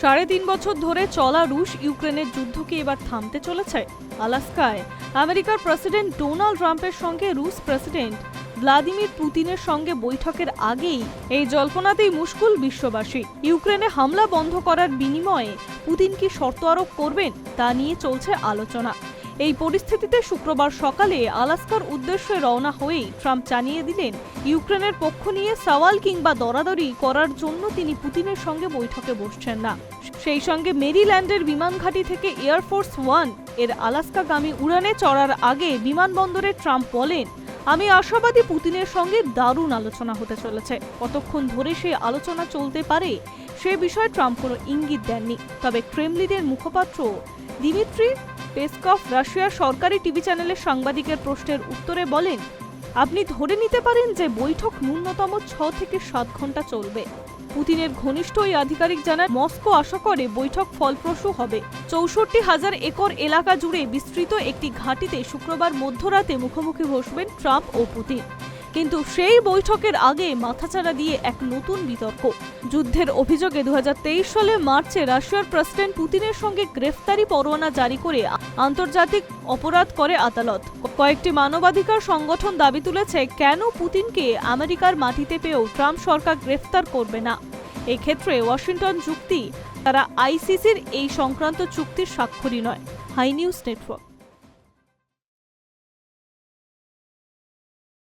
সাড়ে তিন বছর ধরে চলা রুশ ইউক্রেনের যুদ্ধ কি এবার থামতে চলেছে আলাস্কায়। আমেরিকার প্রেসিডেন্ট ডোনাল্ড ট্রাম্পের সঙ্গে রুশ প্রেসিডেন্ট ভ্লাদিমির পুতিনের সঙ্গে বৈঠকের আগেই এই জল্পনাতেই মুশকুল বিশ্ববাসী। ইউক্রেনে হামলা বন্ধ করার বিনিময়ে পুতিন কি শর্ত আরোপ করবেন তা নিয়ে চলছে আলোচনা। এই পরিস্থিতিতে শুক্রবার সকালে আলাস্কার উদ্দেশ্যে রওনা হয়েই ট্রাম্প জানিয়ে দিলেন, ইউক্রেনের পক্ষ নিয়ে সওয়াল কিংবা দরাদরি করার জন্য তিনি পুতিনের সঙ্গে বৈঠকে বসছেন না। সেই সঙ্গে মেরিল্যান্ডের বিমান ঘাঁটি থেকে এয়ারফোর্স ওয়ানের আলাস্কাগামী উড়ানে চড়ার আগে বিমানবন্দরে ট্রাম্প বলেন, আমি আশাবাদী পুতিনের সঙ্গে দারুণ আলোচনা হতে চলেছে। কতক্ষণ ধরে সেই আলোচনা চলতে পারে, সে বিষয়ে ট্রাম্প কোনো ইঙ্গিত দেননি। তবে ক্রেমলিনের মুখপাত্র দিমিত্রি পেসকভ রাশিয়ার সরকারি টিভি চ্যানেলের সাংবাদিকের প্রশ্নের উত্তরে বলেন, আপনি ধরে নিতে পারেন যে বৈঠক ন্যূনতম ছ থেকে সাত ঘণ্টা চলবে। পুতিনের ঘনিষ্ঠ ওই আধিকারিক জানান মস্কো আশা করে বৈঠক ফলপ্রসূ হবে। চৌষট্টি হাজার একর এলাকা জুড়ে বিস্তৃত একটি ঘাঁটিতে শুক্রবার মধ্যরাতে মুখোমুখি বসবেন ট্রাম্প ও পুতিন। কিন্তু সেই বৈঠকের আগে মাথাচাড়া দিয়ে এক নতুন বিতর্ক। যুদ্ধের অভিযোগে দু হাজার তেইশ সালে মার্চে রাশিয়ার প্রেসিডেন্ট পুতিনের সঙ্গে গ্রেফতারি পরোয়ানা জারি করে আন্তর্জাতিক অপরাধ করে আদালত। কয়েকটি মানবাধিকার সংগঠন দাবি তুলেছে, কেন পুতিনকে আমেরিকার মাটিতে পেয়েও ট্রাম্প সরকার গ্রেফতার করবে না? এক্ষেত্রে ওয়াশিংটন যুক্তি, তারা আইসিসির এই সংক্রান্ত চুক্তির স্বাক্ষরী নয়। Hi news network.